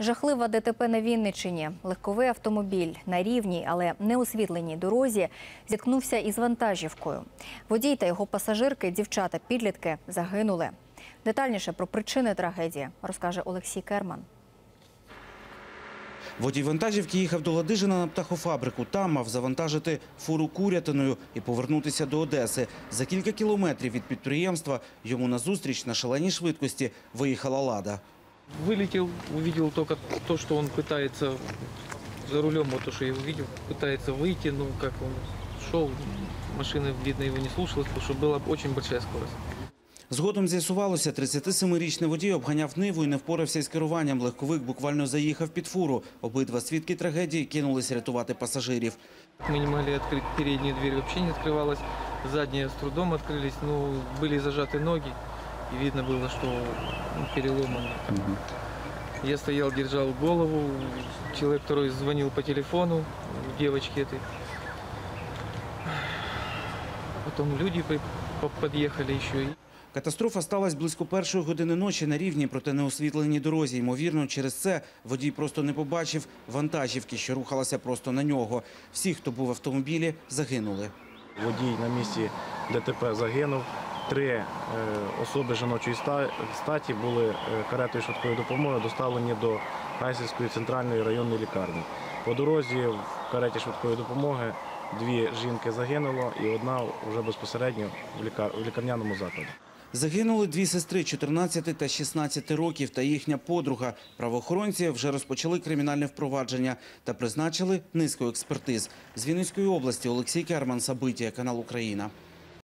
Жахлива ДТП на Вінниччині. Легковий автомобіль на рівній, але не освітленій дорозі зіткнувся із вантажівкою. Водій та його пасажирки, дівчата-підлітки, загинули. Детальніше про причини трагедії розкаже Олексій Керман. Водій вантажівки їхав до Ладижина на птахофабрику. Там мав завантажити фуру курятиною і повернутися до Одеси. За кілька кілометрів від підприємства йому назустріч на шаленій швидкості виїхала «Лада». Вылетел, увидел только то, что он пытается за рулем, вот то, что я увидел, пытается выйти, ну как он шел, машина, видно, его не слушалась, потому что была очень большая скорость. Згодом з'ясувалося, 37-ричний водій обганяв Ниву і не впорався із керуванням. Легковик буквально заїхав під фуру. Обидва свідки трагедії кинулись рятувати пасажирів. Мы не могли открыть переднюю дверь, вообще не открывалась, задние с трудом открылись, ну, были зажаты ноги, и видно было, что ну, переломано. Я стоял, держал голову, человек второй звонил по телефону девочке этой. Потом люди при- по- подъехали еще. и Катастрофа сталася близько першої години ночі на рівні, проте неосвітленій дорозі. Ймовірно, через це водій просто не побачив вантажівки, що рухалася просто на нього. Всі, хто був в автомобілі, загинули. Водій на місці ДТП загинув. Три е, особи жіночої статі були е, каретою швидкої допомоги доставлені до Гайсівської центральної районної лікарні. По дорозі в кареті швидкої допомоги дві жінки загинуло і одна вже безпосередньо в, лікар... в лікарняному закладі. Загинули дві сестри 14 та 16 років та їхня подруга. Правоохоронці вже розпочали кримінальне впровадження та призначили низку експертиз. З Вінницької області Олексій Керман, Сабиття, канал Україна.